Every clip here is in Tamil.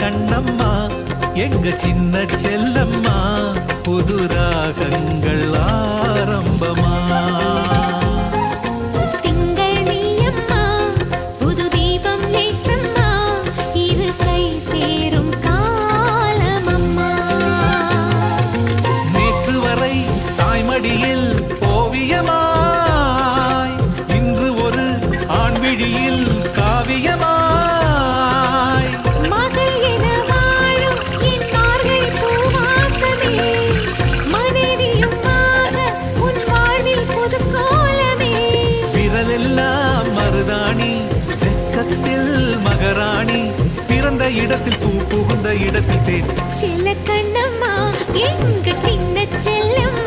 கண்ணம்மா எங்க சின்ன செல்லம்மா புது ராகங்களா தாய்மடியில் ஓவியமாய் இன்று ஒரு ஆண்விழியில் காவியமாய். விரலெல்லாம் மருதாணி வெக்கத்தில் மகராணி பிறந்த இடத்தில் பூ புகுந்த இடத்தில் தேன். செல்ல கண்ணம்மா எங்க சின்ன செல்லம்மா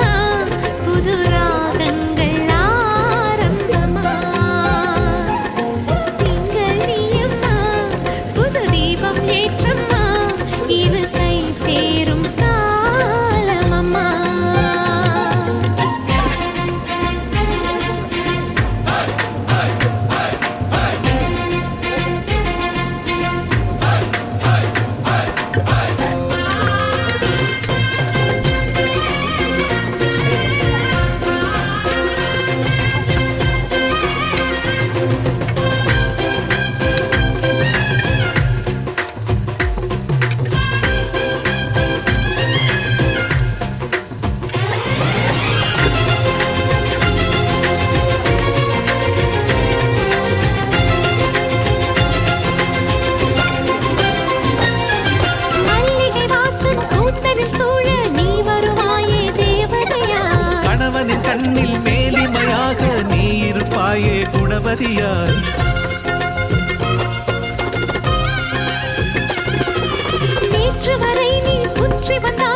தாயே குணவதியாய் நேற்று வரை நீ சுற்றி வந்தாய்.